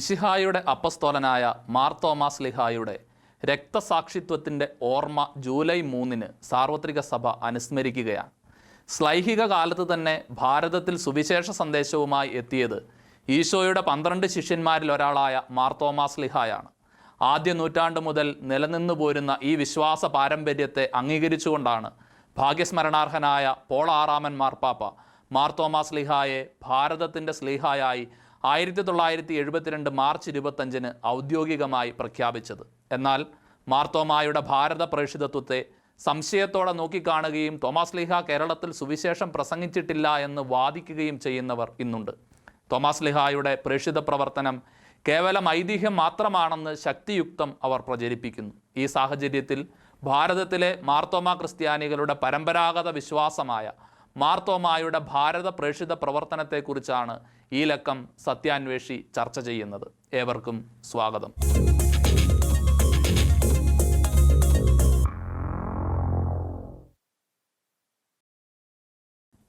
മിശിഹായുടെ അപ്പസ്തോലനായ മാർ തോമാസ് ലിഹായുടെ രക്തസാക്ഷിത്വത്തിന്റെ ഓർമ്മ ജൂലൈ മൂന്നിന് സാർവത്രിക സഭ അനുസ്മരിക്കുകയാണ്. ശ്ലൈഹിക കാലത്ത് തന്നെ ഭാരതത്തിൽ സുവിശേഷ സന്ദേശവുമായി എത്തിയത് ഈശോയുടെ പന്ത്രണ്ട് ശിഷ്യന്മാരിൽ ഒരാളായ മാർ തോമാസ് ലിഹായാണ്. ആദ്യ നൂറ്റാണ്ട് മുതൽ നിലനിന്നു പോരുന്ന ഈ വിശ്വാസ പാരമ്പര്യത്തെ അംഗീകരിച്ചുകൊണ്ടാണ് ഭാഗ്യസ്മരണാർഹനായ പോൾ ആറാമൻ മാർപ്പാപ്പ മാർ തോമാസ് ലിഹായെ ഭാരതത്തിന്റെ സ്ലിഹായായി ആയിരത്തി തൊള്ളായിരത്തി എഴുപത്തിരണ്ട് മാർച്ച് ഇരുപത്തഞ്ചിന് ഔദ്യോഗികമായി പ്രഖ്യാപിച്ചത്. എന്നാൽ മാർത്തോമായുടെ ഭാരത പ്രേഷിതത്വത്തെ സംശയത്തോടെ നോക്കിക്കാണുകയും തോമാസ് ലിഹ കേരളത്തിൽ സുവിശേഷം പ്രസംഗിച്ചിട്ടില്ല എന്ന് വാദിക്കുകയും ചെയ്യുന്നവർ ഇന്നുണ്ട്. തോമാസ് ലിഹായുടെ പ്രേഷിത പ്രവർത്തനം കേവലം ഐതിഹ്യം മാത്രമാണെന്ന് ശക്തിയുക്തം അവർ പ്രചരിപ്പിക്കുന്നു. ഈ സാഹചര്യത്തിൽ ഭാരതത്തിലെ മാർത്തോമ ക്രിസ്ത്യാനികളുടെ പരമ്പരാഗത വിശ്വാസമായ മാർത്തോമായുടെ ഭാരത പ്രേഷിത പ്രവർത്തനത്തെക്കുറിച്ചാണ് ഈ ലക്കം സത്യാന്വേഷി ചർച്ച ചെയ്യുന്നത്. ഏവർക്കും സ്വാഗതം.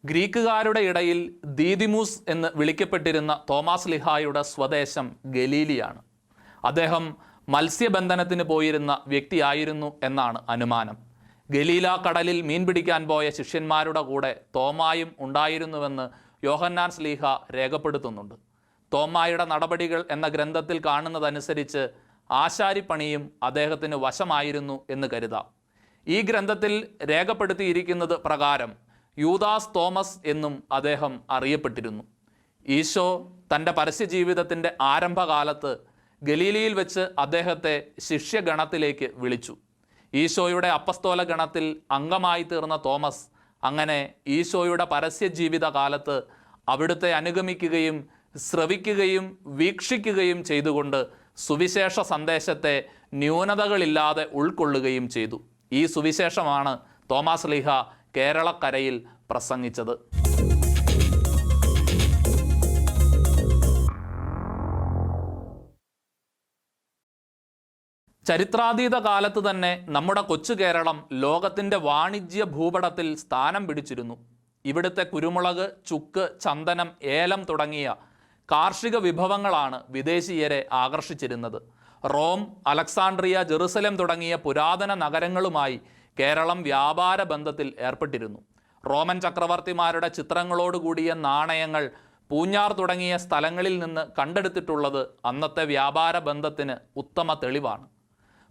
ഗ്രീക്കുകാരുടെ ഇടയിൽ ദീദിമൂസ് എന്ന് വിളിക്കപ്പെട്ടിരുന്ന തോമാസ് ലിഹായുടെ സ്വദേശം ഗലീലിയാണ്. അദ്ദേഹം മത്സ്യബന്ധനത്തിന് പോയിരുന്ന വ്യക്തിയായിരുന്നു എന്നാണ് അനുമാനം. ഗലീല കടലിൽ മീൻ പിടിക്കാൻ പോയ ശിഷ്യന്മാരുടെ കൂടെ തോമായും ഉണ്ടായിരുന്നുവെന്ന് യോഹന്നാൻ സ്ലീഹ രേഖപ്പെടുത്തുന്നുണ്ട്. തോമായുടെ നടപടികൾ എന്ന ഗ്രന്ഥത്തിൽ കാണുന്നതനുസരിച്ച് ആശാരിപ്പണിയും അദ്ദേഹത്തിന് വശമായിരുന്നു എന്ന് കരുതാം. ഈ ഗ്രന്ഥത്തിൽ രേഖപ്പെടുത്തിയിരിക്കുന്നത് പ്രകാരം യൂദാസ് തോമസ് എന്നും അദ്ദേഹം അറിയപ്പെട്ടിരുന്നു. ഈശോ തന്റെ പരസ്യജീവിതത്തിന്റെ ആരംഭകാലത്ത് ഗലീലിയിൽ വെച്ച് അദ്ദേഹത്തെ ശിഷ്യഗണത്തിലേക്ക് വിളിച്ചു. ഈശോയുടെ അപ്പസ്തോല ഗണത്തിൽ അംഗമായി തീർന്ന തോമസ് അങ്ങനെ ഈശോയുടെ പരസ്യജീവിത കാലത്ത് അവിടുത്തെ അനുഗമിക്കുകയും ശ്രവിക്കുകയും വീക്ഷിക്കുകയും ചെയ്തുകൊണ്ട് സുവിശേഷ സന്ദേശത്തെ ന്യൂനതകളില്ലാതെ ഉൾക്കൊള്ളുകയും ചെയ്തു. ഈ സുവിശേഷമാണ് തോമാസ് ലീഹ കേരളക്കരയിൽ പ്രസംഗിച്ചത്. ചരിത്രാതീത കാലത്ത് തന്നെ നമ്മുടെ കൊച്ചു കേരളം ലോകത്തിന്റെ വാണിജ്യ ഭൂപടത്തിൽ സ്ഥാനം പിടിച്ചിരുന്നു. ഇവിടുത്തെ കുരുമുളക് ചുക്ക് ചന്ദനം ഏലം തുടങ്ങിയ കാർഷിക വിഭവങ്ങളാണ് വിദേശീയരെ ആകർഷിച്ചിരുന്നത്. റോം അലക്സാണ്ട്രിയ ജെറുസലേം തുടങ്ങിയ പുരാതന നഗരങ്ങളുമായി കേരളം വ്യാപാര ബന്ധത്തിൽ ഏർപ്പെട്ടിരുന്നു. റോമൻ ചക്രവർത്തിമാരുടെ ചിത്രങ്ങളോടുകൂടിയ നാണയങ്ങൾ പൂഞ്ഞാർ തുടങ്ങിയ സ്ഥലങ്ങളിൽ നിന്ന് കണ്ടെടുത്തിട്ടുള്ളത് അന്നത്തെ വ്യാപാര ബന്ധത്തിന് ഉത്തമ തെളിവാണ്.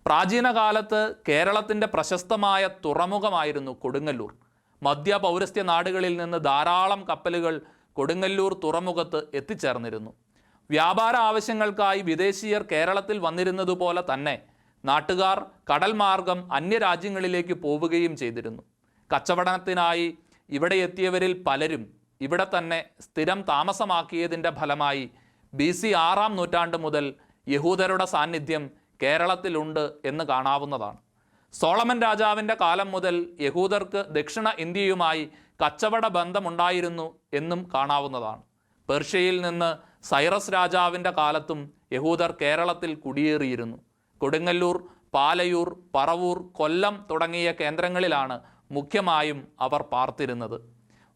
പ്രാചീന കാലത്ത് കേരളത്തിന്റെ പ്രശസ്തമായ തുറമുഖമായിരുന്നു കൊടുങ്ങല്ലൂർ. മധ്യ പൗരസ്ത്യ നാടുകളിൽ നിന്ന് ധാരാളം കപ്പലുകൾ കൊടുങ്ങല്ലൂർ തുറമുഖത്ത് എത്തിച്ചേർന്നിരുന്നു. വ്യാപാര ആവശ്യങ്ങൾക്കായി വിദേശീയർ കേരളത്തിൽ വന്നിരുന്നതുപോലെ തന്നെ നാട്ടുകാർ കടൽ മാർഗം അന്യരാജ്യങ്ങളിലേക്ക് പോവുകയും ചെയ്തിരുന്നു. കച്ചവടത്തിനായി ഇവിടെ എത്തിയവരിൽ പലരും ഇവിടെ തന്നെ സ്ഥിരം താമസമാക്കിയതിന്റെ ഫലമായി ബി സി ആറാം നൂറ്റാണ്ട് മുതൽ യഹൂദരുടെ സാന്നിധ്യം കേരളത്തിലുണ്ട് എന്ന് കാണാവുന്നതാണ്. സോളമൻ രാജാവിന്റെ കാലം മുതൽ യഹൂദർക്ക് ദക്ഷിണ ഇന്ത്യയുമായി കച്ചവട ബന്ധമുണ്ടായിരുന്നു എന്നും കാണാവുന്നതാണ്. പേർഷ്യയിൽ നിന്ന് സൈറസ് രാജാവിന്റെ കാലത്തും യഹൂദർ കേരളത്തിൽ കുടിയേറിയിരുന്നു. കൊടുങ്ങല്ലൂർ പാലയൂർ പറവൂർ കൊല്ലം തുടങ്ങിയ കേന്ദ്രങ്ങളിലാണ് മുഖ്യമായും അവർ പാർത്തിരുന്നത്.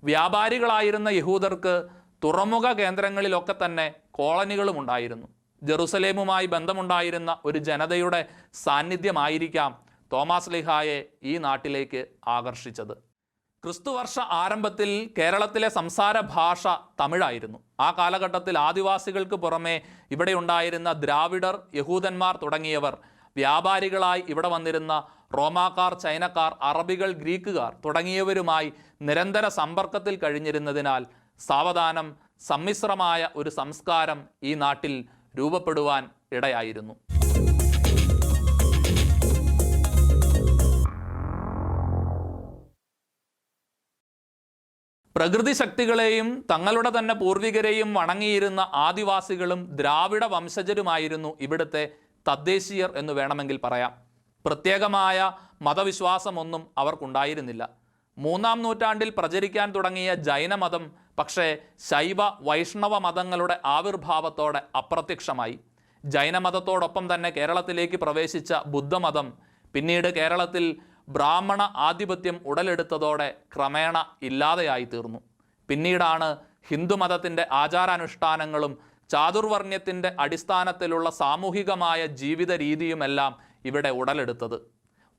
വ്യാപാരികളായിരുന്ന യഹൂദർക്ക് തുറമുഖ കേന്ദ്രങ്ങളിലൊക്കെ തന്നെ കോളനികളും ഉണ്ടായിരുന്നു ജെറുസലേമുമായി ബന്ധമുണ്ടായിരുന്ന ഒരു ജനതയുടെ സാന്നിധ്യമായിരിക്കാം തോമാസ് ലിഹായെ ഈ നാട്ടിലേക്ക് ആകർഷിച്ചത്. ക്രിസ്തുവർഷ ആരംഭത്തിൽ കേരളത്തിലെ സംസാര ഭാഷ തമിഴായിരുന്നു. ആ കാലഘട്ടത്തിൽ ആദിവാസികൾക്ക് പുറമെ ഇവിടെ ഉണ്ടായിരുന്ന ദ്രാവിഡർ യഹൂദന്മാർ തുടങ്ങിയവർ വ്യാപാരികളായി ഇവിടെ വന്നിരുന്ന റോമാക്കാർ ചൈനക്കാർ അറബികൾ ഗ്രീക്കുകാർ തുടങ്ങിയവരുമായി നിരന്തര സമ്പർക്കത്തിൽ കഴിഞ്ഞിരുന്നതിനാൽ സാവധാനം സമ്മിശ്രമായ ഒരു സംസ്കാരം ഈ നാട്ടിൽ രൂപപ്പെടുവാൻ ഇടയായിരുന്നു. പ്രകൃതി ശക്തികളെയും തങ്ങളുടെ തന്നെ പൂർവികരെയും വണങ്ങിയിരുന്ന ആദിവാസികളും ദ്രാവിഡ വംശജരുമായിരുന്നു ഇവിടുത്തെ തദ്ദേശീയർ എന്ന് വേണമെങ്കിൽ പറയാം. പ്രത്യേകമായ മതവിശ്വാസമൊന്നും അവർക്കുണ്ടായിരുന്നില്ല. മൂന്നാം നൂറ്റാണ്ടിൽ പ്രചരിക്കാൻ തുടങ്ങിയ ജൈനമതം പക്ഷേ ശൈവ വൈഷ്ണവ മതങ്ങളുടെ ആവിർഭാവത്തോടെ അപ്രത്യക്ഷമായി. ജൈനമതത്തോടൊപ്പം തന്നെ കേരളത്തിലേക്ക് പ്രവേശിച്ച ബുദ്ധമതം പിന്നീട് കേരളത്തിൽ ബ്രാഹ്മണ ആധിപത്യം ഉടലെടുത്തതോടെ ക്രമേണ ഇല്ലാതെയായി തീർന്നു. പിന്നീടാണ് ഹിന്ദുമതത്തിന്റെ ആചാരാനുഷ്ഠാനങ്ങളും ചാതുർവർണ്യത്തിന്റെ അടിസ്ഥാനത്തിലുള്ള സാമൂഹികമായ ജീവിത രീതിയുമെല്ലാം ഇവിടെ ഉടലെടുത്തത്.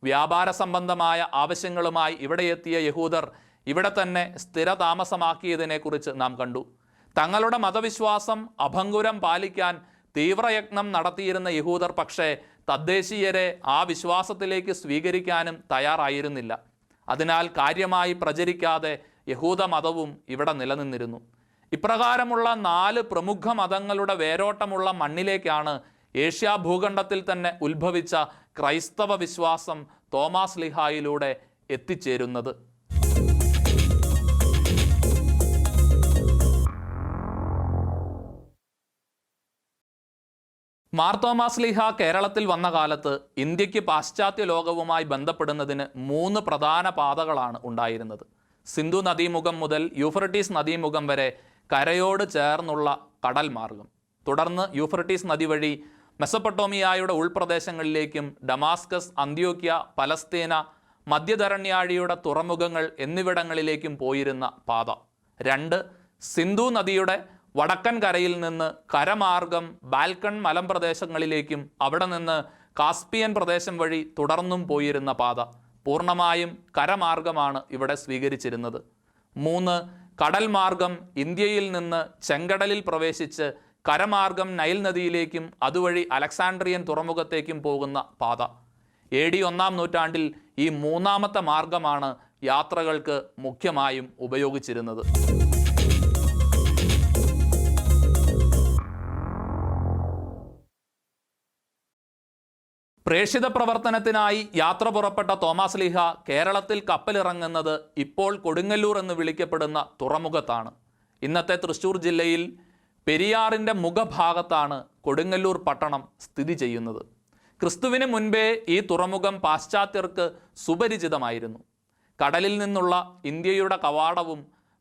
വ്യാപാര സംബന്ധമായ ആവശ്യങ്ങളുമായി ഇവിടെ എത്തിയ യഹൂദർ ഇവിടെ തന്നെ സ്ഥിരതാമസമാക്കിയതിനെക്കുറിച്ച് നാം കണ്ടു. തങ്ങളുടെ മതവിശ്വാസം അഭംഗുരം പാലിക്കാൻ തീവ്രയത്നം നടത്തിയിരുന്ന യഹൂദർ പക്ഷേ തദ്ദേശീയരെ ആ വിശ്വാസത്തിലേക്ക് സ്വീകരിക്കാനും തയ്യാറായിരുന്നില്ല. അതിനാൽ കാര്യമായി പ്രചരിക്കാതെ യഹൂദ മതവും ഇവിടെ നിലനിന്നിരുന്നു. ഇപ്രകാരമുള്ള നാല് പ്രമുഖ മതങ്ങളുടെ വേരോട്ടമുള്ള മണ്ണിലേക്കാണ് ഏഷ്യാ ഭൂഖണ്ഡത്തിൽ തന്നെ ഉത്ഭവിച്ച ക്രൈസ്തവ വിശ്വാസം തോമാസ് ലിഹായിലൂടെ എത്തിച്ചേരുന്നത്. മാർത്തോമാസ് ലിഹ കേരളത്തിൽ വന്ന കാലത്ത് ഇന്ത്യയ്ക്ക് പാശ്ചാത്യ ലോകവുമായി ബന്ധപ്പെടുന്നതിന് മൂന്ന് പ്രധാന പാതകളാണ് ഉണ്ടായിരുന്നത്. സിന്ധു നദീമുഖം മുതൽ യൂഫ്രട്ടീസ് നദീമുഖം വരെ കരയോട് ചേർന്നുള്ള കടൽ മാർഗം തുടർന്ന് യൂഫ്രട്ടീസ് നദി വഴി മെസപ്പൊട്ടോമിയായുടെ ഉൾപ്രദേശങ്ങളിലേക്കും ഡമാസ്കസ് അന്ത്യോക്യ പലസ്തീന മധ്യധരണ്യാഴിയുടെ തുറമുഖങ്ങൾ എന്നിവിടങ്ങളിലേക്കും പോയിരുന്ന പാത. രണ്ട് സിന്ധു നദിയുടെ വടക്കൻ കരയിൽ നിന്ന് കരമാർഗം ബാൽക്കൺ മലമ്പ്രദേശങ്ങളിലേക്കും അവിടെ നിന്ന് കാസ്പിയൻ പ്രദേശം വഴി തുടർന്നും പോയിരുന്ന പാത. പൂർണമായും കരമാർഗമാണ് ഇവിടെ സ്വീകരിച്ചിരുന്നത്. മൂന്ന് കടൽ മാർഗം ഇന്ത്യയിൽ നിന്ന് ചെങ്കടലിൽ പ്രവേശിച്ച് കരമാർഗം നൈൽ നദിയിലേക്കും അതുവഴി അലക്സാണ്ട്രിയൻ തുറമുഖത്തേക്കും പോകുന്ന പാത. എ ഡി ഒന്നാം നൂറ്റാണ്ടിൽ ഈ മൂന്നാമത്തെ മാർഗമാണ് യാത്രകൾക്ക് മുഖ്യമായും ഉപയോഗിച്ചിരുന്നത്. പ്രേക്ഷിത പ്രവർത്തനത്തിനായി യാത്ര പുറപ്പെട്ട തോമസ് ലീഹ കേരളത്തിൽ കപ്പലിറങ്ങുന്നത് ഇപ്പോൾ കൊടുങ്ങല്ലൂർ എന്ന് വിളിക്കപ്പെടുന്ന തുറമുഖത്താണ്. ഇന്നത്തെ തൃശ്ശൂർ ജില്ലയിൽ പെരിയാറിന്റെ മുഖഭാഗത്താണ് കൊടുങ്ങല്ലൂർ പട്ടണം സ്ഥിതി ചെയ്യുന്നത്. ക്രിസ്തുവിന് മുൻപേ ഈ തുറമുഖം പാശ്ചാത്യർക്ക് സുപരിചിതമായിരുന്നു. കടലിൽ നിന്നുള്ള ഇന്ത്യയുടെ കവാടവും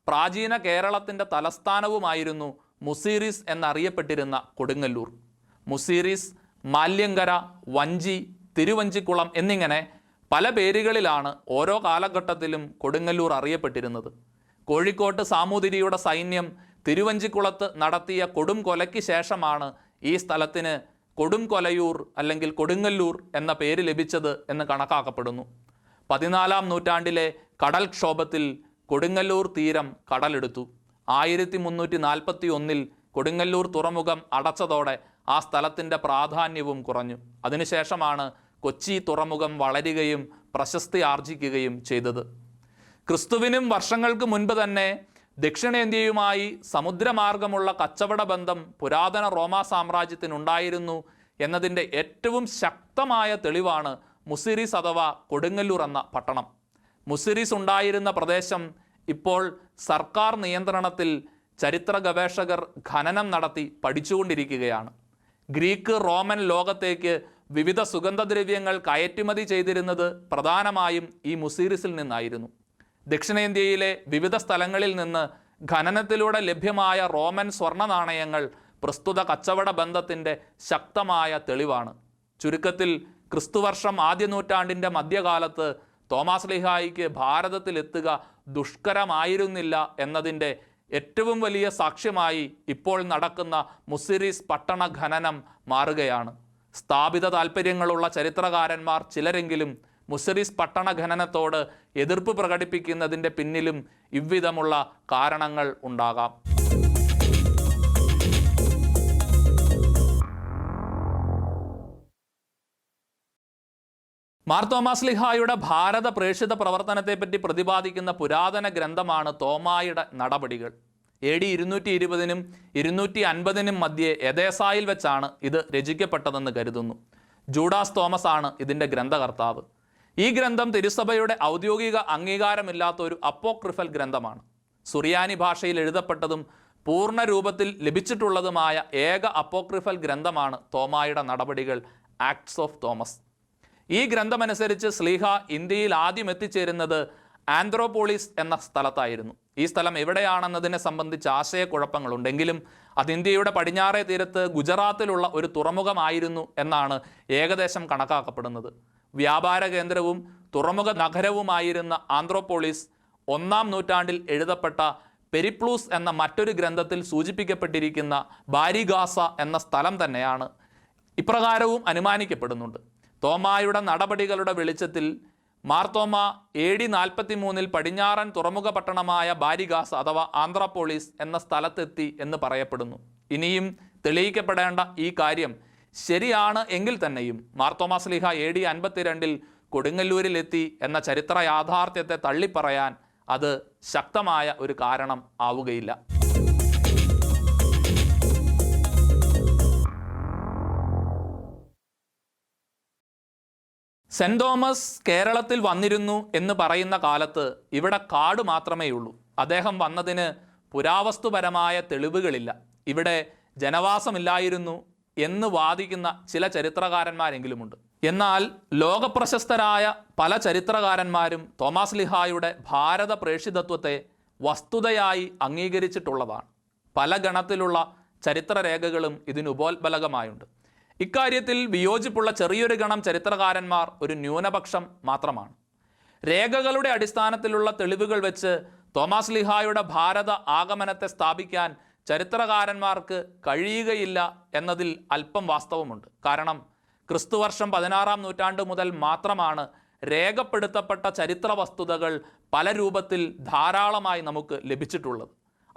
പ്രാചീന കേരളത്തിന്റെ തലസ്ഥാനവുമായിരുന്നു മുസീറിസ് എന്നറിയപ്പെട്ടിരുന്ന കൊടുങ്ങല്ലൂർ. മുസീറിസ് മാല്യങ്കര വഞ്ചി തിരുവഞ്ചിക്കുളം എന്നിങ്ങനെ പല പേരുകളിലാണ് ഓരോ കാലഘട്ടത്തിലും കൊടുങ്ങല്ലൂർ അറിയപ്പെട്ടിരുന്നത്. കോഴിക്കോട്ട് സാമൂതിരിയുടെ സൈന്യം തിരുവഞ്ചിക്കുളത്ത് നടത്തിയ കൊടും കൊലയ്ക്ക് ശേഷമാണ് ഈ സ്ഥലത്തിന് കൊടും കൊലയൂർ അല്ലെങ്കിൽ കൊടുങ്ങല്ലൂർ എന്ന പേര് ലഭിച്ചത് എന്ന് കണക്കാക്കപ്പെടുന്നു. പതിനാലാം നൂറ്റാണ്ടിലെ കടൽക്ഷോഭത്തിൽ കൊടുങ്ങല്ലൂർ തീരം കടലെടുത്തു. ആയിരത്തി മുന്നൂറ്റി നാൽപ്പത്തി ഒന്നിൽ കൊടുങ്ങല്ലൂർ തുറമുഖം അടച്ചതോടെ ആ സ്ഥലത്തിന്റെ പ്രാധാന്യവും കുറഞ്ഞു. അതിനുശേഷമാണ് കൊച്ചി തുറമുഖം വളരുകയും പ്രശസ്തി ആർജിക്കുകയും ചെയ്തത്. ക്രിസ്തുവിനും വർഷങ്ങൾക്ക് മുൻപ് തന്നെ ദക്ഷിണേന്ത്യയുമായി സമുദ്രമാർഗമുള്ള കച്ചവട ബന്ധം പുരാതന റോമാ സാമ്രാജ്യത്തിനുണ്ടായിരുന്നു എന്നതിന്റെ ഏറ്റവും ശക്തമായ തെളിവാണ് മുസിരിസ് അഥവാ കൊടുങ്ങല്ലൂർ എന്ന പട്ടണം. മുസിരിസ് ഉണ്ടായിരുന്ന പ്രദേശം ഇപ്പോൾ സർക്കാർ നിയന്ത്രണത്തിൽ ചരിത്ര ഗവേഷകർ ഖനനം നടത്തി പഠിച്ചുകൊണ്ടിരിക്കുകയാണ്. ഗ്രീക്ക് റോമൻ ലോകത്തേക്ക് വിവിധ സുഗന്ധദ്രവ്യങ്ങൾ കയറ്റുമതി ചെയ്തിരുന്നത് പ്രധാനമായും ഈ മുസീറിസിൽ നിന്നായിരുന്നു. ദക്ഷിണേന്ത്യയിലെ വിവിധ സ്ഥലങ്ങളിൽ നിന്ന് ഖനനത്തിലൂടെ ലഭ്യമായ റോമൻ സ്വർണ നാണയങ്ങൾ പ്രസ്തുത കച്ചവട ബന്ധത്തിന്റെ ശക്തമായ തെളിവാണ്. ചുരുക്കത്തിൽ ക്രിസ്തുവർഷം ആദ്യ നൂറ്റാണ്ടിന്റെ മധ്യകാലത്ത് തോമാസ് ലിഹായിക്ക് ഭാരതത്തിലെത്തുക ദുഷ്കരമായിരുന്നില്ല എന്നതിന്റെ ഏറ്റവും വലിയ സാക്ഷ്യമായി ഇപ്പോൾ നടക്കുന്ന മുസിരിസ് പട്ടണ ഖനനം മാറുകയാണ്. സ്ഥാപിത താൽപ്പര്യങ്ങളുള്ള ചരിത്രകാരന്മാർ ചിലരെങ്കിലും മുസരിസ് പട്ടണ ഖനനത്തോട് എതിർപ്പ് പ്രകടിപ്പിക്കുന്നതിന്റെ പിന്നിലും ഇவ்விധമുള്ള കാരണങ്ങൾ ഉണ്ടാകാം. മാർത്തോമാസ് ലിഹായുടെ ഭാരത പ്രേക്ഷിത പ്രവർത്തനത്തെപ്പറ്റി പ്രതിപാദിക്കുന്ന പുരാതന ഗ്രന്ഥമാണ് തോമായുടെ നടപടികൾ. എ ഡി ഇരുന്നൂറ്റി ഇരുപതിനും ഇരുന്നൂറ്റി അൻപതിനും മധ്യേ എദേസായിൽ വെച്ചാണ് ഇത് രചിക്കപ്പെട്ടതെന്ന് കരുതുന്നു. ജൂഡാസ് തോമസ് ആണ് ഇതിന്റെ ഗ്രന്ഥകർത്താവ്. ഈ ഗ്രന്ഥം തിരുസഭയുടെ ഔദ്യോഗിക അംഗീകാരമില്ലാത്ത ഒരു അപ്പോക്രിഫൽ ഗ്രന്ഥമാണ്. സുറിയാനി ഭാഷയിൽ എഴുതപ്പെട്ടതും പൂർണ രൂപത്തിൽ ലഭിച്ചിട്ടുള്ളതുമായ ഏക അപ്പോക്രിഫൽ ഗ്രന്ഥമാണ് തോമായുടെ നടപടികൾ ആക്ട്സ് ഓഫ് തോമസ്. ഈ ഗ്രന്ഥമനുസരിച്ച് സ്ലീഹ ഇന്ത്യയിൽ ആദ്യം എത്തിച്ചേരുന്നത് ആന്ത്രോപോളിസ് എന്ന സ്ഥലത്തായിരുന്നു. ഈ സ്ഥലം എവിടെയാണെന്നതിനെ സംബന്ധിച്ച് ആശയക്കുഴപ്പങ്ങളുണ്ടെങ്കിലും അത് ഇന്ത്യയുടെ പടിഞ്ഞാറേ തീരത്ത് ഗുജറാത്തിലുള്ള ഒരു തുറമുഖമായിരുന്നു എന്നാണ് ഏകദേശം കണക്കാക്കപ്പെടുന്നത്. വ്യാപാര കേന്ദ്രവും തുറമുഖ നഗരവുമായിരുന്ന ആന്ത്രോപോളിസ് ഒന്നാം നൂറ്റാണ്ടിൽ എഴുതപ്പെട്ട പെരിപ്ലൂസ് എന്ന മറ്റൊരു ഗ്രന്ഥത്തിൽ സൂചിപ്പിക്കപ്പെട്ടിരിക്കുന്ന ബാരിഗാസ എന്ന സ്ഥലം തന്നെയാണ്. ഇപ്രകാരവും അനുമാനിക്കപ്പെടുന്നുണ്ട്. തോമായുടെ നടപടികളുടെ വെളിച്ചത്തിൽ മാർത്തോമ എ ഡി നാൽപ്പത്തി മൂന്നിൽ പടിഞ്ഞാറൻ തുറമുഖ പട്ടണമായ ബാരിഗാസ് അഥവാ ആന്ധ്രാപോളിസ് എന്ന സ്ഥലത്തെത്തി എന്ന് പറയപ്പെടുന്നു. ഇനിയും തെളിയിക്കപ്പെടേണ്ട ഈ കാര്യം ശരിയാണ് എങ്കിൽ തന്നെയും. മാർത്തോമാസ്ലിഹ എ ഡി അൻപത്തിരണ്ടിൽ കൊടുങ്ങല്ലൂരിലെത്തി എന്ന ചരിത്ര യാഥാർത്ഥ്യത്തെ തള്ളിപ്പറയാൻ അത് ശക്തമായ ഒരു കാരണം ആവുകയില്ല. സെന്റ് തോമസ് കേരളത്തിൽ വന്നിരുന്നു എന്ന് പറയുന്ന കാലത്ത് ഇവിടെ കാട് മാത്രമേ ഉള്ളൂ. അദ്ദേഹം വന്നതിന് പുരാവസ്തുപരമായ തെളിവുകളില്ല. ഇവിടെ ജനവാസമില്ലായിരുന്നു. എന്ന് വാദിക്കുന്ന ചില ചരിത്രകാരന്മാരെങ്കിലുമുണ്ട്. എന്നാൽ ലോകപ്രശസ്തരായ പല ചരിത്രകാരന്മാരും തോമസ് ലിഹായുടെ ഭാരത പ്രേഷിതത്വത്തെ വസ്തുതയായി അംഗീകരിച്ചിട്ടുള്ളതാണ്. പല ഗണത്തിലുള്ള ചരിത്രരേഖകളും ഇതിന് ഉപോത്ബലകമായുണ്ട്. ഇക്കാര്യത്തിൽ വിയോജിപ്പുള്ള ചെറിയൊരു ഗണം ചരിത്രകാരന്മാർ ഒരു ന്യൂനപക്ഷം മാത്രമാണ്. രേഖകളുടെ അടിസ്ഥാനത്തിലുള്ള തെളിവുകൾ വെച്ച് തോമസ് ലിഹായുടെ ഭാരത ആഗമനത്തെ സ്ഥാപിക്കാൻ ചരിത്രകാരന്മാർക്ക് കഴിയുകയില്ല എന്നതിൽ അല്പം വാസ്തവമുണ്ട്. കാരണം ക്രിസ്തുവർഷം പതിനാറാം നൂറ്റാണ്ട് മുതൽ മാത്രമാണ് രേഖപ്പെടുത്തപ്പെട്ട ചരിത്ര വസ്തുതകൾ പല രൂപത്തിൽ ധാരാളമായി നമുക്ക് ലഭിച്ചിട്ടുള്ളത്.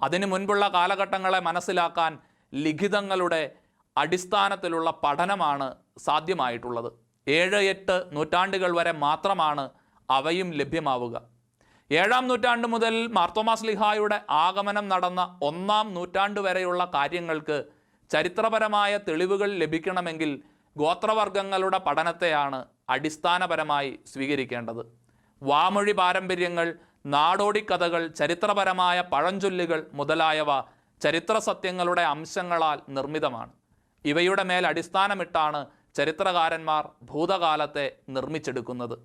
അതിനു മുൻപുള്ള കാലഘട്ടങ്ങളെ മനസ്സിലാക്കാൻ ലിഖിതങ്ങളുടെ അടിസ്ഥാനത്തിലുള്ള പഠനമാണ് സാധ്യമായിട്ടുള്ളത്. ഏഴ് എട്ട് നൂറ്റാണ്ടുകൾ വരെ മാത്രമാണ് അവയും ലഭ്യമാവുക. ഏഴാം നൂറ്റാണ്ട് മുതൽ മാർത്തോമാസ് ലിഹായുടെ ആഗമനം നടന്ന ഒന്നാം നൂറ്റാണ്ട് വരെയുള്ള കാര്യങ്ങൾക്ക് ചരിത്രപരമായ തെളിവുകൾ ലഭിക്കണമെങ്കിൽ ഗോത്രവർഗങ്ങളുടെ പഠനത്തെയാണ് അടിസ്ഥാനപരമായി സ്വീകരിക്കേണ്ടത്. വാമൊഴി പാരമ്പര്യങ്ങൾ നാടോടിക്കഥകൾ ചരിത്രപരമായ പഴഞ്ചൊല്ലുകൾ മുതലായവ ചരിത്ര സത്യങ്ങളുടെ അംശങ്ങളാൽ നിർമ്മിതമാണ്. ഇവയുടെ മേൽ അടിസ്ഥാനമിട്ടാണ് ചരിത്രകാരന്മാർ ഭൂതകാലത്തെ നിർമ്മിച്ചെടുക്കുന്നത്.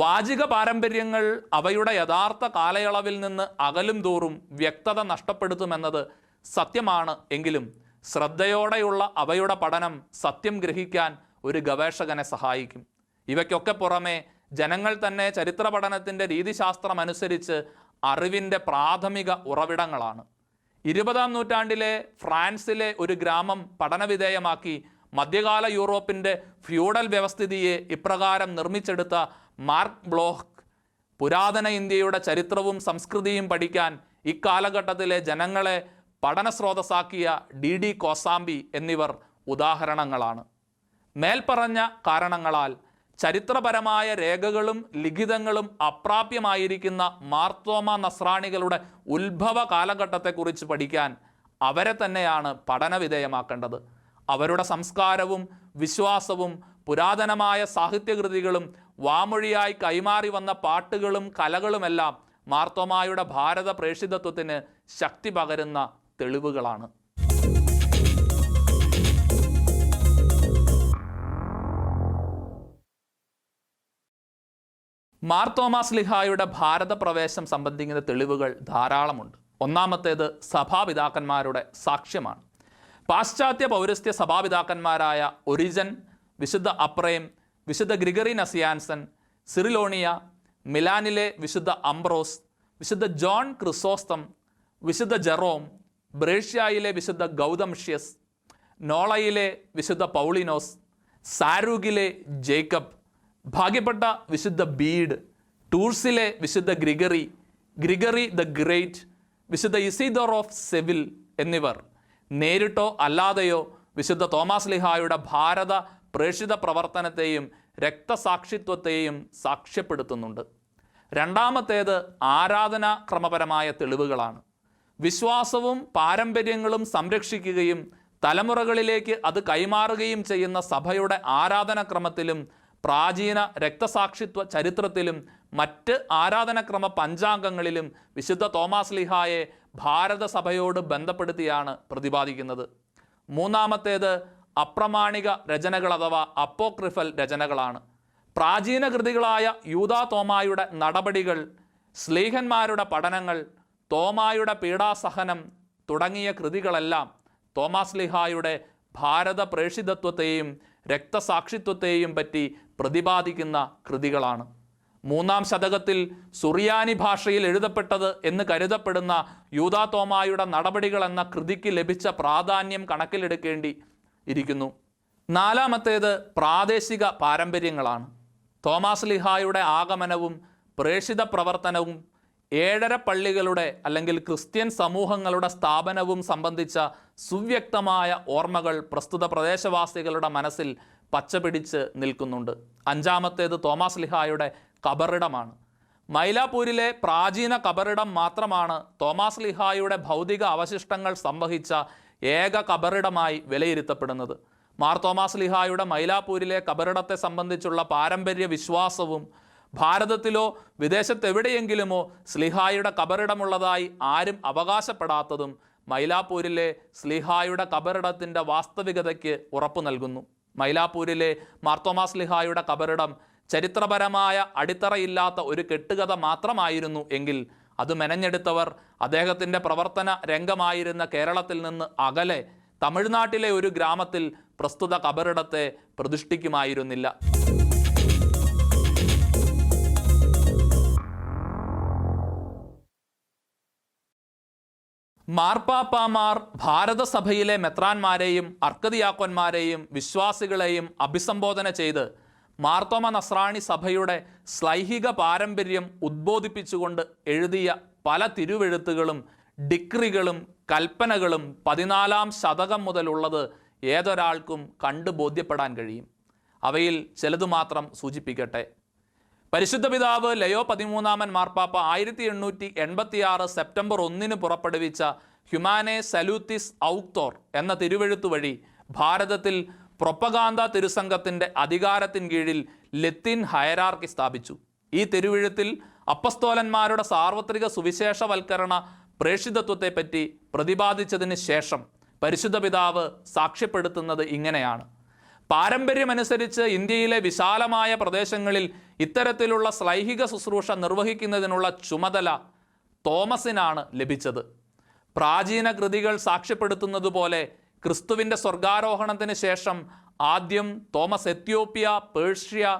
വാചിക പാരമ്പര്യങ്ങൾ അവയുടെ യഥാർത്ഥ കാലയളവിൽ നിന്ന് അകലും തോറും വ്യക്തത നഷ്ടപ്പെടുത്തുമെന്നത് സത്യമാണ് എങ്കിലും ശ്രദ്ധയോടെയുള്ള അവയുടെ പഠനം സത്യം ഗ്രഹിക്കാൻ ഒരു ഗവേഷകനെ സഹായിക്കും. ഇവയ്ക്കൊക്കെ പുറമെ ജനങ്ങൾ തന്നെ ചരിത്ര പഠനത്തിന്റെ രീതിശാസ്ത്രം അനുസരിച്ച് അറിവിന്റെ പ്രാഥമിക ഉറവിടങ്ങളാണ്. ഇരുപതാം നൂറ്റാണ്ടിലെ ഫ്രാൻസിലെ ഒരു ഗ്രാമം പഠനവിധേയമാക്കി മധ്യകാല യൂറോപ്പിന്റെ ഫ്യൂഡൽ വ്യവസ്ഥിതിയെ ഇപ്രകാരം നിർമ്മിച്ചെടുത്ത മാർക്ക് ബ്ലോക്ക് പുരാതന ഇന്ത്യയുടെ ചരിത്രവും സംസ്കൃതിയും പഠിക്കാൻ ഇക്കാലഘട്ടത്തിലെ ജനങ്ങളെ പഠന സ്രോതസ്സാക്കിയ ഡി ഡി കോസാംബി എന്നിവർ ഉദാഹരണങ്ങളാണ്. മേൽപ്പറഞ്ഞ കാരണങ്ങളാൽ ചരിത്രപരമായ രേഖകളും ലിഖിതങ്ങളും അപ്രാപ്യമായിരിക്കുന്ന മാർത്തോമ നസ്രാണികളുടെ ഉത്ഭവ കാലഘട്ടത്തെക്കുറിച്ച് പഠിക്കാൻ അവരെ തന്നെയാണ് പഠനവിധേയമാക്കേണ്ടത്. അവരുടെ സംസ്കാരവും വിശ്വാസവും പുരാതനമായ സാഹിത്യകൃതികളും വാമൊഴിയായി കൈമാറി വന്ന പാട്ടുകളും കലകളുമെല്ലാം മാർത്തോമായുടെ ഭാരത പ്രേഷിതത്വത്തിന് ശക്തി പകരുന്ന തെളിവുകളാണ്. മാർത്തോമാസ് ലിഹായുടെ ഭാരത പ്രവേശം സംബന്ധിക്കുന്ന തെളിവുകൾ ധാരാളമുണ്ട്. ഒന്നാമത്തേത് സഭാപിതാക്കന്മാരുടെ സാക്ഷ്യമാണ്. പാശ്ചാത്യ പൗരസ്ത്യ സഭാപിതാക്കന്മാരായ ഒറിജൻ വിശുദ്ധ അപ്രയം വിശുദ്ധ ഗ്രിഗറി നസിയാൻസൺ സിറിലോണിയ മിലാനിലെ വിശുദ്ധ അംബ്രോസ് വിശുദ്ധ ജോൺ ക്രിസോസ്തം വിശുദ്ധ ജെറോം ബ്രേഷ്യയിലെ വിശുദ്ധ ഗൗതംഷ്യസ് നോളയിലെ വിശുദ്ധ പൗളിനോസ് സാരൂഗിലെ ജേക്കബ് ഭാഗ്യപ്പെട്ട വിശുദ്ധ ബീഡ് ടൂർസിലെ വിശുദ്ധ ഗ്രിഗറി ഗ്രിഗറി ദ ഗ്രേറ്റ് വിശുദ്ധ ഇസിദോർ ഓഫ് സെവിൽ എന്നിവർ. നേരിട്ടോ അല്ലാതെയോ വിശുദ്ധ തോമാസ് ലിഹായുടെ ഭാരത പ്രേഷിത പ്രവർത്തനത്തെയും രക്തസാക്ഷിത്വത്തെയും സാക്ഷ്യപ്പെടുത്തുന്നുണ്ട്. രണ്ടാമത്തേത് ആരാധനാ ക്രമപരമായ തെളിവുകളാണ്. വിശ്വാസവും പാരമ്പര്യങ്ങളും സംരക്ഷിക്കുകയും തലമുറകളിലേക്ക് അത് കൈമാറുകയും ചെയ്യുന്ന സഭയുടെ ആരാധനക്രമത്തിലും പ്രാചീന രക്തസാക്ഷിത്വ ചരിത്രത്തിലും മറ്റ് ആരാധനക്രമ പഞ്ചാംഗങ്ങളിലും വിശുദ്ധ തോമാസ് ലിഹായെ ഭാരത സഭയോട് ബന്ധപ്പെടുത്തിയാണ് പ്രതിപാദിക്കുന്നത്. മൂന്നാമത്തേത് അപ്രമാണിക രചനകൾ അഥവാ അപ്പോക്രിഫൽ രചനകളാണ്. പ്രാചീന കൃതികളായ യൂതാ തോമായുടെ നടപടികൾ സ്ലീഹന്മാരുടെ പഠനങ്ങൾ തോമായുടെ പീഡാസഹനം തുടങ്ങിയ കൃതികളെല്ലാം തോമാസ് ലിഹായുടെ ഭാരത പ്രേഷിതത്വത്തെയും രക്തസാക്ഷിത്വത്തെയും പറ്റി പ്രതിപാദിക്കുന്ന കൃതികളാണ്. മൂന്നാം ശതകത്തിൽ സുറിയാനി ഭാഷയിൽ എഴുതപ്പെട്ടത് എന്ന് കരുതപ്പെടുന്ന യൂതാ തോമായുടെ നടപടികൾ എന്ന കൃതിക്ക് ലഭിച്ച പ്രാധാന്യം കണക്കിലെടുക്കേണ്ടി ഇരിക്കുന്നു. നാലാമത്തേത് പ്രാദേശിക പാരമ്പര്യങ്ങളാണ്. തോമാസ് ലിഹായുടെ ആഗമനവും പ്രേഷിത പ്രവർത്തനവും ഏഴര പള്ളികളുടെ അല്ലെങ്കിൽ ക്രിസ്ത്യൻ സമൂഹങ്ങളുടെ സ്ഥാപനവും സംബന്ധിച്ച സുവ്യക്തമായ ഓർമ്മകൾ പ്രസ്തുത പ്രദേശവാസികളുടെ മനസ്സിൽ പച്ചപിടിച്ച് നിൽക്കുന്നുണ്ട്. അഞ്ചാമത്തേത് തോമാസ് ലിഹായുടെ കബറിടമാണ്. മൈലാപൂരിലെ പ്രാചീന കബറിടം മാത്രമാണ് തോമാസ് ലിഹായുടെ ഭൗതിക അവശിഷ്ടങ്ങൾ സംവഹിച്ച ഏക കബറിടമായി വിലയിരുത്തപ്പെടുന്നത്. മാർ തോമാസ് ലിഹായുടെ മൈലാപൂരിലെ കബറിടത്തെ സംബന്ധിച്ചുള്ള പാരമ്പര്യ വിശ്വാസവും ഭാരതത്തിലോ വിദേശത്തെവിടെയെങ്കിലുമോ സ്ലിഹായുടെ കബറിടമുള്ളതായി ആരും അവകാശപ്പെടാത്തതും മൈലാപൂരിലെ സ്ലിഹായുടെ കബറിടത്തിന്റെ വാസ്തവികതയ്ക്ക് ഉറപ്പു നൽകുന്നു. മൈലാപ്പൂരിലെ മാർത്തോമാസ് ലിഹായുടെ കബറിടം ചരിത്രപരമായ അടിത്തറയില്ലാത്ത ഒരു കെട്ടുകഥ മാത്രമായിരുന്നു എങ്കിൽ അത് മെനഞ്ഞെടുത്തവർ അദ്ദേഹത്തിന്റെ പ്രവർത്തന രംഗമായിരുന്ന കേരളത്തിൽ നിന്ന് അകലെ തമിഴ്നാട്ടിലെ ഒരു ഗ്രാമത്തിൽ പ്രസ്തുത കബറിടത്തെ പ്രതിഷ്ഠിക്കുമായിരുന്നില്ല. മാർപ്പാപ്പാമാർ ഭാരതസഭയിലെ മെത്രാന്മാരെയും അർക്കതിയാക്കന്മാരെയും വിശ്വാസികളെയും അഭിസംബോധന ചെയ്ത് മാർത്തോമ നസ്രാണി സഭയുടെ സ്ലൈഹിക പാരമ്പര്യം ഉദ്ബോധിപ്പിച്ചുകൊണ്ട് എഴുതിയ പല തിരുവെഴുത്തുകളും ഡിക്രികളും കൽപ്പനകളും പതിനാലാം ശതകം മുതലുള്ളത് ഏതൊരാൾക്കും കണ്ടു ബോധ്യപ്പെടാൻ കഴിയും. അവയിൽ ചിലത് മാത്രം സൂചിപ്പിക്കട്ടെ. പരിശുദ്ധ പിതാവ് ലയോ പതിമൂന്നാമൻ മാർപ്പാപ്പ ആയിരത്തി എണ്ണൂറ്റി എൺപത്തി ആറ് സെപ്റ്റംബർ ഒന്നിന് പുറപ്പെടുവിച്ച ഹ്യുമാനെ സലൂത്തിസ് ഔക്തോർ എന്ന തിരുവെഴുത്തു വഴി ഭാരതത്തിൽ പ്രൊപ്പഗാന്ത തിരുസംഘത്തിന്റെ അധികാരത്തിൻ കീഴിൽ ലത്തിൻ ഹയരാർക്കി സ്ഥാപിച്ചു. ഈ തിരുവിഴുത്തിൽ അപ്പസ്തോലന്മാരുടെ സാർവത്രിക സുവിശേഷവൽക്കരണ പ്രേഷിതത്വത്തെപ്പറ്റി പ്രതിപാദിച്ചതിന് ശേഷം പരിശുദ്ധ പിതാവ് സാക്ഷ്യപ്പെടുത്തുന്നത് ഇങ്ങനെയാണ്. പാരമ്പര്യമനുസരിച്ച് ഇന്ത്യയിലെ വിശാലമായ പ്രദേശങ്ങളിൽ ഇത്തരത്തിലുള്ള ശ്ലൈഹിക ശുശ്രൂഷ നിർവഹിക്കുന്നതിനുള്ള ചുമതല തോമസിനാണ് ലഭിച്ചത്. പ്രാചീന കൃതികൾ സാക്ഷ്യപ്പെടുത്തുന്നത് പോലെ ക്രിസ്തുവിന്റെ സ്വർഗാരോഹണത്തിന് ശേഷം ആദ്യം തോമസ് എത്യോപ്യ പേർഷ്യ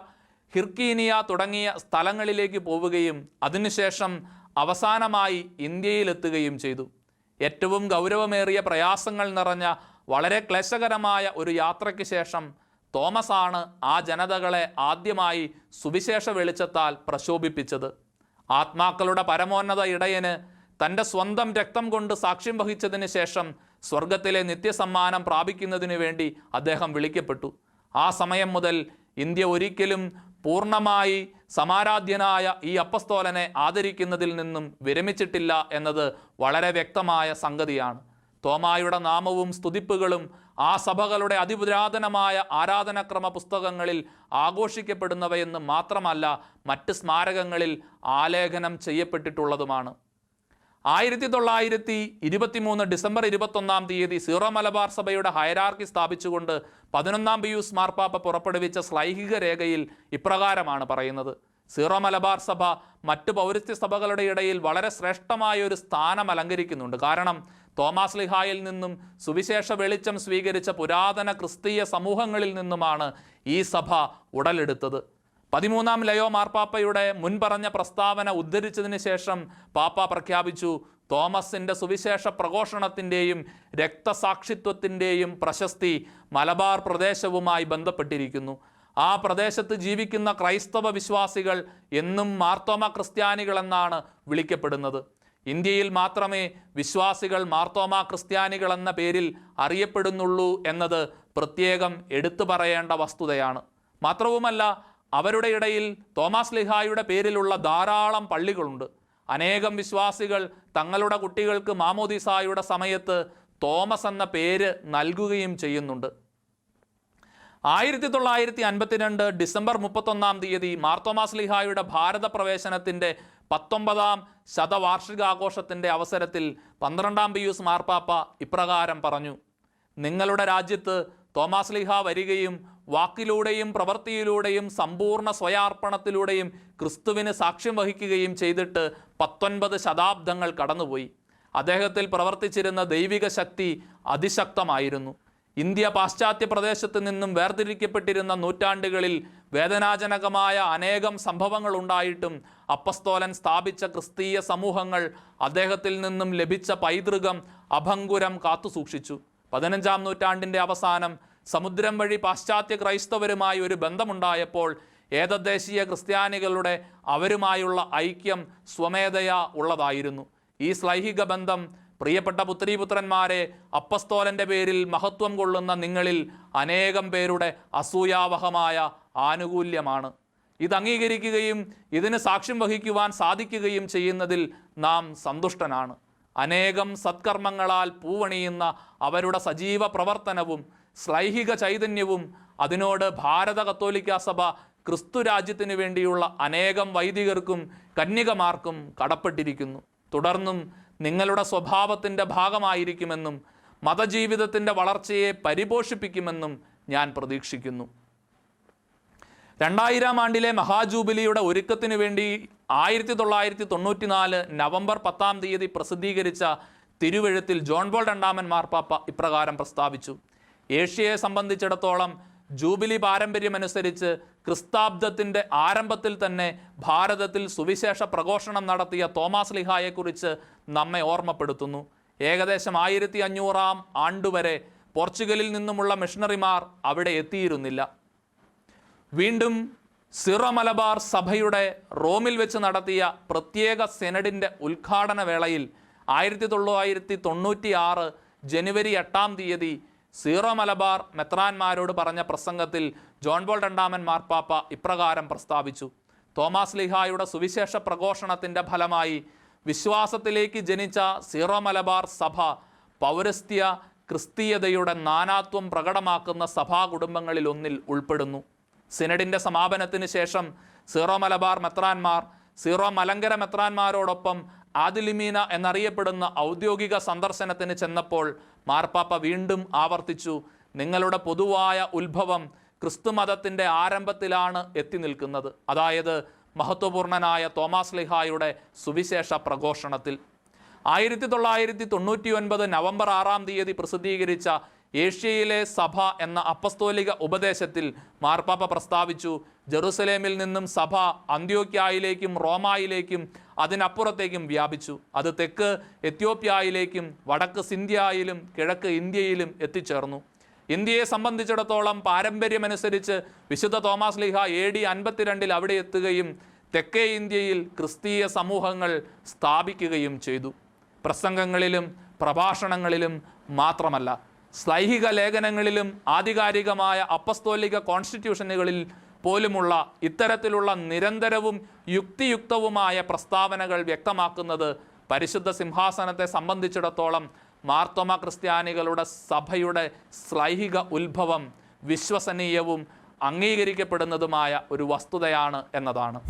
ഹിർക്കീനിയ തുടങ്ങിയ സ്ഥലങ്ങളിലേക്ക് പോവുകയും അതിനുശേഷം അവസാനമായി ഇന്ത്യയിലെത്തുകയും ചെയ്തു. ഏറ്റവും ഗൗരവമേറിയ പ്രയാസങ്ങൾ നിറഞ്ഞ വളരെ ക്ലേശകരമായ ഒരു യാത്രയ്ക്ക് ശേഷം തോമസ് ആണ് ആ ജനതകളെ ആദ്യമായി സുവിശേഷ വെളിച്ചത്താൽ പ്രശോഭിപ്പിച്ചത്. ആത്മാക്കളുടെ പരമോന്നത ഇടയന് തന്റെ സ്വന്തം രക്തം കൊണ്ട് സാക്ഷ്യം വഹിച്ചതിന് ശേഷം സ്വർഗത്തിലെ നിത്യസമ്മാനം പ്രാപിക്കുന്നതിനു വേണ്ടി അദ്ദേഹം വിളിക്കപ്പെട്ടു. ആ സമയം മുതൽ ഇന്ത്യ ഒരിക്കലും പൂർണമായി സമാരാധ്യനായ ഈ അപ്പസ്തോലനെ ആദരിക്കുന്നതിൽ നിന്നും വിരമിച്ചിട്ടില്ല എന്നത് വളരെ വ്യക്തമായ സംഗതിയാണ്. തോമായുടെ നാമവും സ്തുതിപ്പുകളും ആ സഭകളുടെ അതിപുരാതനമായ ആരാധനക്രമ പുസ്തകങ്ങളിൽ ആഘോഷിക്കപ്പെടുന്നവയെന്ന് മാത്രമല്ല മറ്റ് സ്മാരകങ്ങളിൽ ആലേഖനം ചെയ്യപ്പെട്ടിട്ടുള്ളതുമാണ്. ആയിരത്തി തൊള്ളായിരത്തി ഇരുപത്തിമൂന്ന് ഡിസംബർ ഇരുപത്തൊന്നാം തീയതി സീറോ മലബാർ സഭയുടെ ഹയരാർക്കി സ്ഥാപിച്ചുകൊണ്ട് പതിനൊന്നാം പിയൂസ് മാർപ്പാപ്പ പുറപ്പെടുവിച്ച ശ്ലൈഹിക രേഖയിൽ ഇപ്രകാരമാണ് പറയുന്നത്. സീറോ മലബാർ സഭ മറ്റ് പൗരസ്ത്യ സഭകളുടെ ഇടയിൽ വളരെ ശ്രേഷ്ഠമായ ഒരു സ്ഥാനം അലങ്കരിക്കുന്നുണ്ട്. കാരണം തോമാസ് ലിഹായിൽ നിന്നും സുവിശേഷ വെളിച്ചം സ്വീകരിച്ച പുരാതന ക്രിസ്തീയ സമൂഹങ്ങളിൽ നിന്നുമാണ് ഈ സഭ ഉടലെടുത്തത്. പതിമൂന്നാം ലയോ മാർപ്പാപ്പയുടെ മുൻ പറഞ്ഞ പ്രസ്താവന ഉദ്ധരിച്ചതിന് ശേഷം പാപ്പ പ്രഖ്യാപിച്ചു. തോമസിന്റെ സുവിശേഷ പ്രഘോഷണത്തിന്റെയും രക്തസാക്ഷിത്വത്തിന്റെയും പ്രശസ്തി മലബാർ പ്രദേശവുമായി ബന്ധപ്പെട്ടിരിക്കുന്നു. ആ പ്രദേശത്ത് ജീവിക്കുന്ന ക്രൈസ്തവ വിശ്വാസികൾ എന്നും മാർത്തോമ ക്രിസ്ത്യാനികളെന്നാണ് വിളിക്കപ്പെടുന്നത്. ഇന്ത്യയിൽ മാത്രമേ വിശ്വാസികൾ മാർത്തോമ ക്രിസ്ത്യാനികൾ എന്ന പേരിൽ അറിയപ്പെടുന്നുള്ളൂ എന്നത് പ്രത്യേകം എടുത്തു പറയേണ്ട വസ്തുതയാണ്. മാത്രവുമല്ല അവരുടെ ഇടയിൽ തോമസ് ലിഹായുടെ പേരിലുള്ള ധാരാളം പള്ളികളുണ്ട്. അനേകം വിശ്വാസികൾ തങ്ങളുടെ കുട്ടികൾക്ക് മാമോദിസായുടെ സമയത്ത് തോമസ് എന്ന പേര് നൽകുകയും ചെയ്യുന്നുണ്ട്. ആയിരത്തി തൊള്ളായിരത്തി അൻപത്തിരണ്ട് ഡിസംബർ മുപ്പത്തൊന്നാം തീയതി മാർത്തോമാസ് ലിഹായുടെ ഭാരത പ്രവേശനത്തിന്റെ പത്തൊമ്പതാം ശതവാർഷികാഘോഷത്തിന്റെ അവസരത്തിൽ പന്ത്രണ്ടാം പിയൂസ് മാർപ്പാപ്പ ഇപ്രകാരം പറഞ്ഞു നിങ്ങളുടെ രാജ്യത്ത് തോമാസ് ലിഹ വരികയും വാക്കിലൂടെയും പ്രവൃത്തിയിലൂടെയും സമ്പൂർണ സ്വയാർപ്പണത്തിലൂടെയും ക്രിസ്തുവിന് സാക്ഷ്യം വഹിക്കുകയും ചെയ്തിട്ട് പത്തൊൻപത് ശതാബ്ദങ്ങൾ കടന്നുപോയി. അദ്ദേഹത്തിൽ പ്രവർത്തിച്ചിരുന്ന ദൈവിക ശക്തി അതിശക്തമായിരുന്നു. ഇന്ത്യ പാശ്ചാത്യ പ്രദേശത്ത് നിന്നും വേർതിരിക്കപ്പെട്ടിരുന്ന നൂറ്റാണ്ടുകളിൽ വേദനാജനകമായ അനേകം സംഭവങ്ങൾ ഉണ്ടായിട്ടും അപ്പസ്തോലൻ സ്ഥാപിച്ച ക്രിസ്തീയ സമൂഹങ്ങൾ അദ്ദേഹത്തിൽ നിന്നും ലഭിച്ച പൈതൃകം അഭങ്കുരം കാത്തുസൂക്ഷിച്ചു. പതിനഞ്ചാം നൂറ്റാണ്ടിന്റെ അവസാനം സമുദ്രം വഴി പാശ്ചാത്യ ക്രൈസ്തവരുമായി ഒരു ബന്ധമുണ്ടായപ്പോൾ ഏതദ്ദേശീയ ക്രിസ്ത്യാനികളുടെ അവരുമായുള്ള ഐക്യം സ്വമേധയാ ഉള്ളതായിരുന്നു. ഈ ശ്ലൈഹിക ബന്ധം പ്രിയപ്പെട്ട പുത്രീപുത്രന്മാരെ അപ്പസ്തോലന്റെ പേരിൽ മഹത്വം കൊള്ളുന്ന നിങ്ങളിൽ അനേകം പേരുടെ അസൂയാവഹമായ ആനുകൂല്യമാണ്. ഇത് അംഗീകരിക്കുകയും ഇതിന് സാക്ഷ്യം വഹിക്കുവാൻ സാധിക്കുകയും ചെയ്യുന്നതിൽ നാം സന്തുഷ്ടനാണ്. അനേകം സത്കർമ്മങ്ങളാൽ പൂവണിയുന്ന അവരുടെ സജീവ പ്രവർത്തനവും ശ്ലൈഹിക ചൈതന്യവും അതിനോട് ഭാരത കത്തോലിക്ക സഭ ക്രിസ്തു രാജ്യത്തിന് വേണ്ടിയുള്ള അനേകം വൈദികർക്കും കന്യകമാർക്കും കടപ്പെട്ടിരിക്കുന്നു. തുടർന്നും നിങ്ങളുടെ സ്വഭാവത്തിന്റെ ഭാഗമായിരിക്കുമെന്നും മതജീവിതത്തിന്റെ വളർച്ചയെ പരിപോഷിപ്പിക്കുമെന്നും ഞാൻ പ്രതീക്ഷിക്കുന്നു. രണ്ടായിരം ആണ്ടിലെ മഹാജൂബിലിയുടെ ഒരുക്കത്തിനു വേണ്ടി ആയിരത്തി തൊള്ളായിരത്തി തൊണ്ണൂറ്റി നാല് നവംബർ പത്താം തീയതി പ്രസിദ്ധീകരിച്ച തിരുവഴുത്തിൽ ജോൺ ബോൾ രണ്ടാമൻ മാർപ്പാപ്പ ഇപ്രകാരം പ്രസ്താവിച്ചു. ഏഷ്യയെ സംബന്ധിച്ചിടത്തോളം ജൂബിലി പാരമ്പര്യമനുസരിച്ച് ക്രിസ്താബ്ദത്തിന്റെ ആരംഭത്തിൽ തന്നെ ഭാരതത്തിൽ സുവിശേഷ പ്രഘോഷണം നടത്തിയ തോമാസ് ലിഹായെക്കുറിച്ച് നമ്മെ ഓർമ്മപ്പെടുത്തുന്നു. ഏകദേശം ആയിരത്തി അഞ്ഞൂറാം ആണ്ടുവരെ പോർച്ചുഗലിൽ നിന്നുമുള്ള മിഷണറിമാർ അവിടെ എത്തിയിരുന്നില്ല. വീണ്ടും സിറോ മലബാർ സഭയുടെ റോമിൽ വെച്ച് നടത്തിയ പ്രത്യേക സെനഡിന്റെ ഉദ്ഘാടന വേളയിൽ ആയിരത്തി തൊള്ളായിരത്തി തൊണ്ണൂറ്റി ആറ് ജനുവരി എട്ടാം തീയതി സീറോ മലബാർ മെത്രാൻമാരോട് പറഞ്ഞ പ്രസംഗത്തിൽ ജോൺ ബോൾ രണ്ടാമൻ മാർപ്പാപ്പ ഇപ്രകാരം പ്രസ്താവിച്ചു. തോമാസ് ലിഹായുടെ സുവിശേഷ പ്രഘോഷണത്തിന്റെ ഫലമായി വിശ്വാസത്തിലേക്ക് ജനിച്ച സീറോ മലബാർ സഭ പൗരസ്ത്യ ക്രിസ്തീയതയുടെ നാനാത്വം പ്രകടമാക്കുന്ന സഭാ കുടുംബങ്ങളിൽ ഒന്നിൽ ഉൾപ്പെടുന്നു. സിനഡിന്റെ സമാപനത്തിന് ശേഷം സീറോ മലബാർ മെത്രാൻമാർ സീറോ മലങ്കര മെത്രാന്മാരോടൊപ്പം ആദിലിമീന എന്നറിയപ്പെടുന്ന ഔദ്യോഗിക സന്ദർശനത്തിന് ചെന്നപ്പോൾ മാർപ്പാപ്പ വീണ്ടും ആവർത്തിച്ചു നിങ്ങളുടെ പൊതുവായ ഉത്ഭവം ക്രിസ്തുമതത്തിന്റെ ആരംഭത്തിലാണ് എത്തി നിൽക്കുന്നത്. അതായത് മഹത്വപൂർണനായ തോമാസ് ലിഹായുടെ സുവിശേഷ പ്രഘോഷണത്തിൽ. ആയിരത്തി തൊള്ളായിരത്തി തൊണ്ണൂറ്റി ഒൻപത് നവംബർ ആറാം തീയതി പ്രസിദ്ധീകരിച്ച ഏഷ്യയിലെ സഭ എന്ന അപ്പസ്തോലിക ഉപദേശത്തിൽ മാർപ്പാപ്പ പ്രസ്താവിച്ചു ജെറുസലേമിൽ നിന്നും സഭ അന്ത്യോക്യായിലേക്കും റോമായിലേക്കും അതിനപ്പുറത്തേക്കും വ്യാപിച്ചു. അത് തെക്ക് എത്യോപ്യായിലേക്കും വടക്ക് സിന്ധ്യയിലും കിഴക്ക് ഇന്ത്യയിലും എത്തിച്ചേർന്നു. ഇന്ത്യയെ സംബന്ധിച്ചിടത്തോളം പാരമ്പര്യമനുസരിച്ച് വിശുദ്ധ തോമസ് ലീഹ എ ഡി അൻപത്തിരണ്ടിൽ അവിടെ എത്തുകയും തെക്കേ ഇന്ത്യയിൽ ക്രിസ്തീയ സമൂഹങ്ങൾ സ്ഥാപിക്കുകയും ചെയ്തു. പ്രസംഗങ്ങളിലും പ്രഭാഷണങ്ങളിലും മാത്രമല്ല ശ്ലൈഹിക ലേഖനങ്ങളിലും ആധികാരികമായ അപ്പസ്തോലിക കോൺസ്റ്റിറ്റ്യൂഷനുകളിൽ പോലുമുള്ള ഇത്തരത്തിലുള്ള നിരന്തരവും യുക്തിയുക്തവുമായ പ്രസ്താവനകൾ വ്യക്തമാക്കുന്നത് പരിശുദ്ധ സിംഹാസനത്തെ സംബന്ധിച്ചിടത്തോളം മാർത്തോമ ക്രിസ്ത്യാനികളുടെ സഭയുടെ സ്ലൈഹിക ഉത്ഭവം വിശ്വസനീയവും അംഗീകരിക്കപ്പെടുന്നതുമായ ഒരു വസ്തുതയാണ് എന്നതാണ്.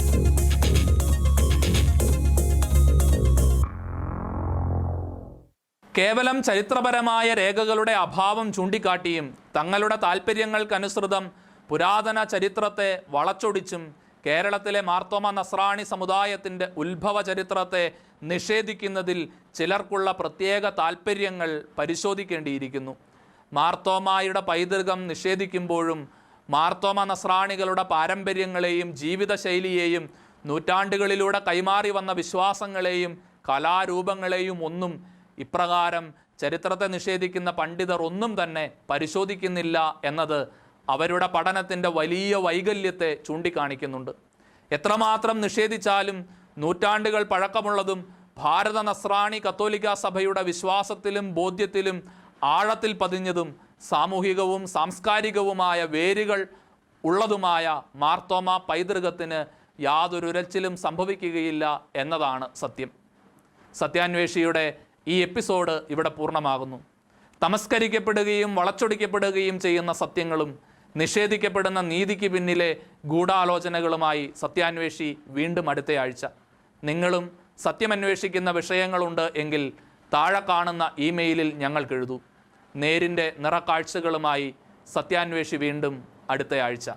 കേവലം ചരിത്രപരമായ രേഖകളുടെ അഭാവം ചൂണ്ടിക്കാട്ടിയും തങ്ങളുടെ താൽപ്പര്യങ്ങൾക്കനുസൃതം പുരാതന ചരിത്രത്തെ വളച്ചൊടിച്ചും കേരളത്തിലെ മാർത്തോമ നസ്രാണി സമുദായത്തിന്റെ ഉത്ഭവ ചരിത്രത്തെ നിഷേധിക്കുന്നതിൽ ചിലർക്കുള്ള പ്രത്യേക താൽപ്പര്യങ്ങൾ പരിശോധിക്കേണ്ടിയിരിക്കുന്നു. മാർത്തോമായുടെ പൈതൃകം നിഷേധിക്കുമ്പോഴും മാർത്തോമ നസ്രാണികളുടെ പാരമ്പര്യങ്ങളെയും ജീവിതശൈലിയെയും നൂറ്റാണ്ടുകളിലൂടെ കൈമാറി വന്ന വിശ്വാസങ്ങളെയും കലാരൂപങ്ങളെയും ഒന്നും ഇപ്രകാരം ചരിത്രത്തെ നിഷേധിക്കുന്ന പണ്ഡിതർ ഒന്നും തന്നെ പരിശോധിക്കുന്നില്ല എന്നത് അവരുടെ പഠനത്തിന്റെ വലിയ വൈകല്യത്തെ ചൂണ്ടിക്കാണിക്കുന്നുണ്ട്. എത്രമാത്രം നിഷേധിച്ചാലും നൂറ്റാണ്ടുകൾ പഴക്കമുള്ളതും ഭാരത നസ്രാണി കത്തോലിക്ക സഭയുടെ വിശ്വാസത്തിലും ബോധ്യത്തിലും ആഴത്തിൽ പതിഞ്ഞതും സാമൂഹികവും സാംസ്കാരികവുമായ വേരുകൾ ഉള്ളതുമായ മാർത്തോമ പൈതൃകത്തിന് യാതൊരു ഉരച്ചിലും സംഭവിക്കുകയില്ല എന്നതാണ് സത്യം. സത്യാന്വേഷിയുടെ ഈ എപ്പിസോഡ് ഇവിടെ പൂർണമാകുന്നു. തമസ്കരിക്കപ്പെടുകയും വളച്ചൊടിക്കപ്പെടുകയും ചെയ്യുന്ന സത്യങ്ങളും നിഷേധിക്കപ്പെടുന്ന നീതിക്ക് പിന്നിലെ ഗൂഢാലോചനകളുമായി സത്യാന്വേഷി വീണ്ടും അടുത്തയാഴ്ച നിങ്ങളും സത്യമന്വേഷിക്കുന്ന വിഷയങ്ങളുണ്ട് എങ്കിൽ താഴെ കാണുന്ന ഇമെയിലിൽ ഞങ്ങൾക്കെഴുതൂ നേരിന്റെ നിറക്കാഴ്ചകളുമായി സത്യാന്വേഷി വീണ്ടും അടുത്തയാഴ്ച